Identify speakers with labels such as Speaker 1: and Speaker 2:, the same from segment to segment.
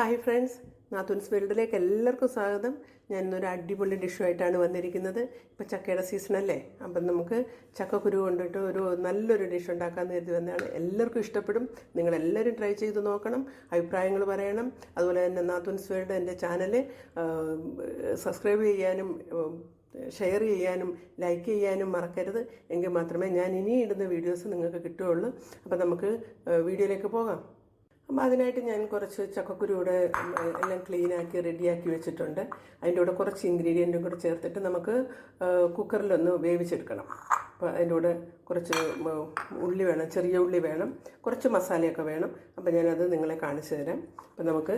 Speaker 1: Hi friends നാത്തൂൻസ് വേൾഡിലേക്ക് എല്ലാവർക്കും സ്വാഗതം. ഞാൻ ഇന്നൊരു അടിപൊളി ഡിഷുമായിട്ടാണ് വന്നിരിക്കുന്നത്. ഇപ്പോൾ ചക്കയുടെ സീസണല്ലേ അപ്പം നമുക്ക് ചക്കക്കുരു കൊണ്ടിട്ട് ഒരു നല്ലൊരു ഡിഷ് ഉണ്ടാക്കാമെന്ന് കരുതി വന്നതാണ്. എല്ലാവർക്കും ഇഷ്ടപ്പെടും. നിങ്ങളെല്ലാവരും ട്രൈ ചെയ്ത് നോക്കണം. അഭിപ്രായങ്ങൾ പറയണം. അതുപോലെ തന്നെ നാത്തൂൻസ് വേൾഡ് എന്റെ ചാനൽ സബ്സ്ക്രൈബ് ചെയ്യാനും ഷെയർ ചെയ്യാനും ലൈക്ക് ചെയ്യാനും മറക്കരുത്. എങ്കിൽ മാത്രമേ ഞാൻ ഇനി ഇടുന്ന വീഡിയോസ് നിങ്ങൾക്ക് കിട്ടുകയുള്ളൂ. അപ്പം നമുക്ക് വീഡിയോയിലേക്ക് പോകാം. അപ്പം അതിനായിട്ട് ഞാൻ കുറച്ച് ചക്കക്കുരു കൂടെ ഉം, എല്ലാം ക്ലീനാക്കി റെഡിയാക്കി വെച്ചിട്ടുണ്ട്. അതിന്റെ കൂടെ കുറച്ച് ഇൻഗ്രീഡിയന്റും കൂടെ ചേർത്തിട്ട് നമുക്ക് കുക്കറിലൊന്ന് വേവിച്ചെടുക്കണം. അപ്പോൾ അതിന്റെ കൂടെ കുറച്ച് ഉള്ളി വേണം ചെറിയ ഉള്ളി വേണം കുറച്ച് മസാലയൊക്കെ വേണം. അപ്പോൾ ഞാനത് നിങ്ങളെ കാണിച്ചു തരാം. അപ്പം നമുക്ക്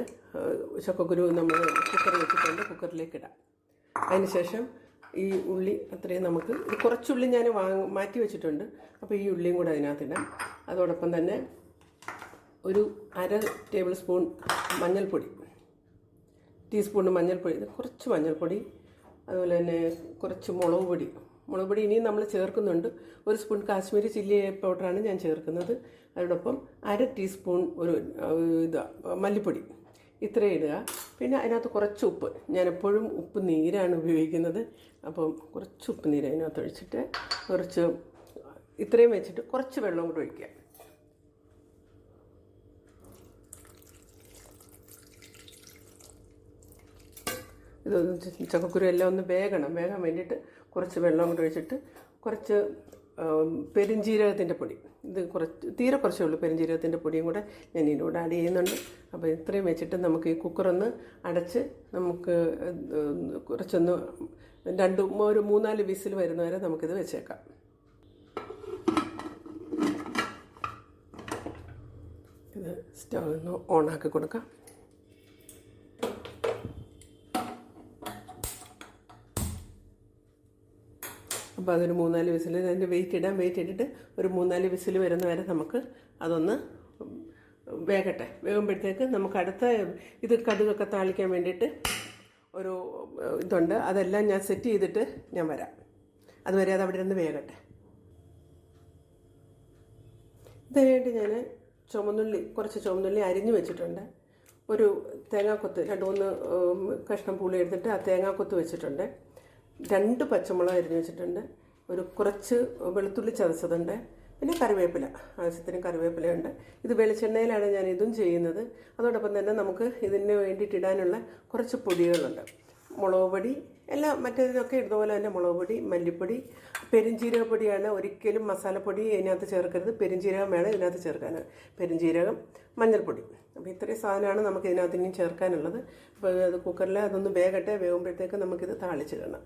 Speaker 1: ചക്കക്കുരു നമ്മൾ കുക്കറിൽ വെച്ചിട്ടുണ്ട് കുക്കറിലേക്ക് ഇടാം. അതിനുശേഷം ഈ ഉള്ളി അത്രയും നമുക്ക് കുറച്ചുള്ളി ഞാൻ വാങ്ങ മാറ്റി വെച്ചിട്ടുണ്ട്. അപ്പോൾ ഈ ഉള്ളിയും കൂടെ അതിനകത്തിടാം അതോടൊപ്പം തന്നെ ഒരു അര ടേബിൾ സ്പൂൺ മഞ്ഞൾപ്പൊടി ടീസ്പൂൺ മഞ്ഞൾപ്പൊടി കുറച്ച് മഞ്ഞൾപ്പൊടി അതുപോലെ തന്നെ കുറച്ച് മുളക് പൊടി. മുളക് പൊടി ഇനിയും നമ്മൾ ചേർക്കുന്നുണ്ട്. ഒരു സ്പൂൺ കാശ്മീരി ചില്ലി പൗഡറാണ് ഞാൻ ചേർക്കുന്നത്. അതോടൊപ്പം അര ടീസ്പൂൺ ഒരു ഇത് മല്ലിപ്പൊടി ഇത്രയും ഇടുക. പിന്നെ അതിനകത്ത് കുറച്ച് ഉപ്പ്. ഞാൻ എപ്പോഴും ഉപ്പ് നീരാണ് ഉപയോഗിക്കുന്നത്. അപ്പം കുറച്ച് ഉപ്പ് നീര് അതിനകത്ത് ഒഴിച്ചിട്ട് കുറച്ച് ഇത്രയും വെച്ചിട്ട് കുറച്ച് വെള്ളം കൂടെ ഒഴിക്കുക. ഇത് ചക്കക്കുരു എല്ലാം ഒന്ന് വേകണം. വേകാൻ വേണ്ടിയിട്ട് കുറച്ച് വെള്ളം കൂടി ഒഴിച്ചിട്ട് കുറച്ച് പെരിഞ്ജീരകത്തിന്റെ പൊടി. ഇത് കുറച്ച് തീരെ കുറച്ചേ ഉള്ളൂ. പെരിഞ്ജീരകത്തിന്റെ പൊടിയും കൂടെ ഞാൻ ഇതിലൂടെ ആഡ് ചെയ്യുന്നുണ്ട്. അപ്പോൾ ഇത്രയും വെച്ചിട്ട് നമുക്ക് ഈ കുക്കറൊന്ന് അടച്ച് നമുക്ക് കുറച്ചൊന്ന് രണ്ട് ഒരു മൂന്നാൽ വിസിൽ വരുന്ന വരുന്നവരെ നമുക്കിത് വെച്ചേക്കാം. ഇത് സ്റ്റവ് ഒന്ന് ഓണാക്കി കൊടുക്കാം. അപ്പോൾ അതൊരു മൂന്നാൽ വിസിൽ അതിന്റെ വെയിറ്റ് ഇടാം വെയിറ്റ് ഇട്ടിട്ട് ഒരു മൂന്നാൽ വിസിൽ വരുന്ന വരെ നമുക്ക് അതൊന്ന് വേകട്ടെ വേകുമ്പോഴത്തേക്ക് നമുക്ക് അടുത്ത ഇത് കടുകൊക്കെ താളിക്കാൻ വേണ്ടിയിട്ട് ഒരു ഇതുണ്ട്. അതെല്ലാം ഞാൻ സെറ്റ് ചെയ്തിട്ട് ഞാൻ വരാം. അതുവരെ അത് അവിടെ നിന്ന് വേകട്ടെ ഇതിനായിട്ട് ഞാൻ ചുമന്നുള്ളി കുറച്ച് ചുമന്നുള്ളി അരിഞ്ഞു വെച്ചിട്ടുണ്ട്. ഒരു തേങ്ങാക്കൊത്ത് രണ്ട് മൂന്ന് കഷ്ണം പുളി എടുത്തിട്ട് ആ തേങ്ങാക്കൊത്ത് വെച്ചിട്ടുണ്ട്. രണ്ട് പച്ചമുളക് അരിഞ്ഞു വെച്ചിട്ടുണ്ട്. ഒരു കുറച്ച് വെളുത്തുള്ളി ചതച്ചതുണ്ട്. പിന്നെ കറിവേപ്പില. ആവശ്യത്തിന് കറിവേപ്പിലയുണ്ട്. ഇത് വെളിച്ചെണ്ണയിലാണ് ഞാൻ ഇതും ചെയ്യുന്നത്. അതോടൊപ്പം തന്നെ നമുക്ക് ഇതിന് വേണ്ടിയിട്ട് ഇടാനുള്ള കുറച്ച് പൊടികളുണ്ട്. മുളക് പൊടി എല്ലാം മറ്റേതിനൊക്കെ ഇതുപോലെ തന്നെ മുളക് പൊടി മല്ലിപ്പൊടി പെരുംജീരകപ്പൊടിയാണ് ഒരിക്കലും മസാലപ്പൊടി ഇതിനകത്ത് ചേർക്കരുത്. പെരുംജീരകം വേണം ഇതിനകത്ത് ചേർക്കാൻ. പെരുംജീരകം മഞ്ഞൾപ്പൊടി. അപ്പോൾ ഇത്രയും സാധനമാണ് നമുക്ക് ഇതിനകത്ത് ഇനി ചേർക്കാനുള്ളത്. അപ്പോൾ അത് കുക്കറിൽ അതൊന്ന് വേഗട്ടെ വേകുമ്പോഴത്തേക്ക് നമുക്കിത് താളിച്ചിടണം.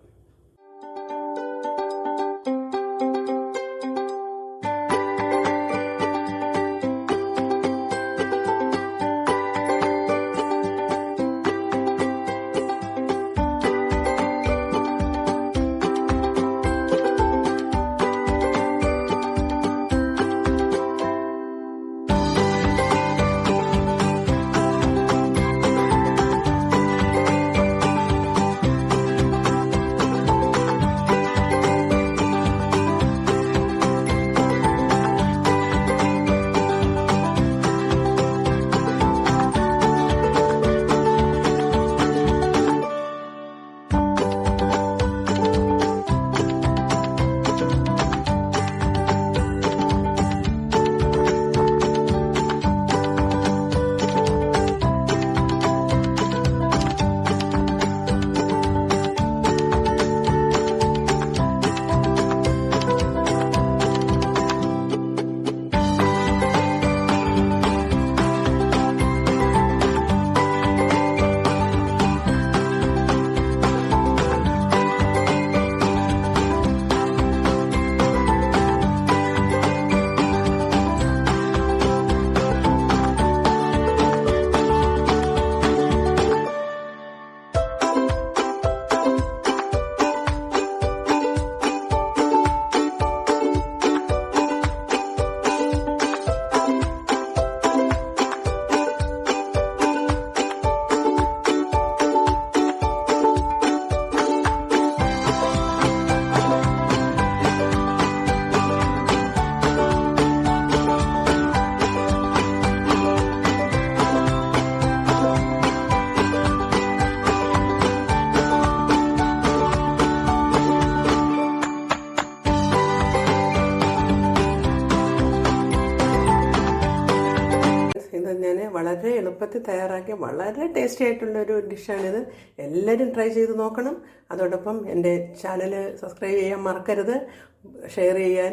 Speaker 1: വളരെ എളുപ്പത്തിൽ തയ്യാറാക്കിയ വളരെ ടേസ്റ്റി ആയിട്ടുള്ള ഒരു ഡിഷാണിത് എല്ലാവരും ട്രൈ ചെയ്ത് നോക്കണം. അതോടൊപ്പം എന്റെ ചാനൽ സബ്സ്ക്രൈബ് ചെയ്യാൻ മറക്കരുത്. ഷെയർ ചെയ്യാനും